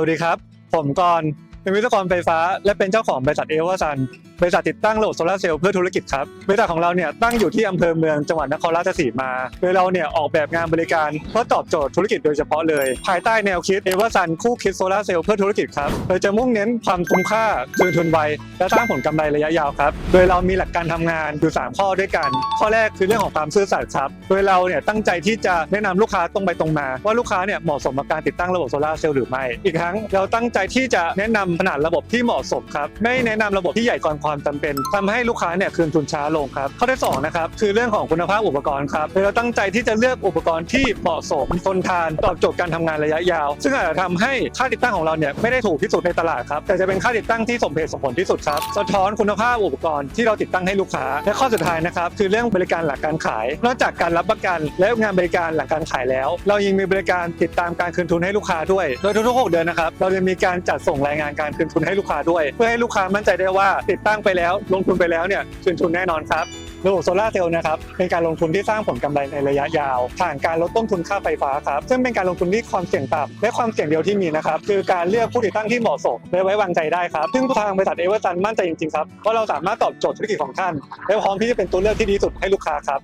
สวัสดีครับ ผมกรณ์ เป็นวิศวกรไฟฟ้า และเป็นเจ้าของบริษัทเอเวอร์ซันบริษัทติดตั้งระบบโซลาร์เซลล์เพื่อธุรกิจครับบริษัทของเราเนี่ยตั้งอยู่ที่อำเภอเมืองจังหวัดนครราชสีมา โดยเราเนี่ยออกแบบงานบริการเพื่อตอบโจทย์ธุรกิจโดยเฉพาะเลย ภายใต้แนวคิดเอเวอร์ซันคู่คิดโซลาร์เซลล์เพื่อธุรกิจครับโดยจะมุ่งเน้นความคุ้มค่าคืนทุนไวและสร้างผลกำไรระยะยาวครับโดยเรามีหลักการทำงานอยู่ 3 ข้อด้วยกัน ข้อแรกคือเรื่องของความซื่อสัตย์ครับโดยเราเนี่ยตั้งใจที่จะแนะนำลูกค้าตรงไปตรงมา ว่าลูกค้าเนี่ยเหมาะสมกับการติดตั้งระบบโซลาร์เซลล์หรือไม่ อีกทั้งเราตั้งใจที่จะแนะนำขนาดระบบที่เหมาะสมครับ ไม่แนะนำระบบที่ใหญ่เกินความจำเป็นทำให้ลูกค้าเนี่ยคืนทุนช้าลงครับข้อที่สองนะครับคือเรื่องของคุณภาพอุปกรณ์ครับเราตั้งใจที่จะเลือกอุปกรณ์ที่เหมาะสมทนทานตอบโจทย์การทำงานระยะยาว ซึ่งอาจจะทำให้ค่าติดตั้งของเราเนี่ยไม่ได้ถูกที่สุดในตลาดครับแต่จะเป็นค่าติดตั้งที่สมเหตุสมผลที่สุดครับสะท้อนคุณภาพอุปกรณ์ที่เราติดตั้งให้ลูกค้า และข้อสุดท้ายนะครับคือเรื่องบริการหลังการขาย นอกจากการรับประกันและงานบริการหลังการขายแล้ว เรายังมีบริการติดตามการคืนทุนให้ลูกค้าด้วย โดยทุกๆ 6 เดือนนะครับเราจะมีการจัดส่งรายงานการคืนทุนให้ลูกค้าด้วย เพื่อให้ลูกค้ามั่นใจได้ว่าติดตั้งไปแล้ว ลงทุนไปแล้วเนี่ยคืนทุนแน่นอนครับระบบโซลาร์เซลล์นะครับเป็นการลงทุนที่สร้างผลกำไรในระยะยาวผ่านการลดต้นทุนค่าไฟฟ้าครับซึ่งเป็นการลงทุนที่ความเสี่ยงต่ำและความเสี่ยงเดียวที่มีนะครับคือการเลือกผู้ติดตั้งที่เหมาะสมและไว้วางใจได้ครับ ซึ่งทางบริษัทเอเวอร์ซันมั่นใจจริงๆครับว่าเราสามารถตอบโจทย์ธุรกิจของท่านและพร้อมที่จะเป็นตัวเลือกที่ดีสุดให้ลูกค้าครับ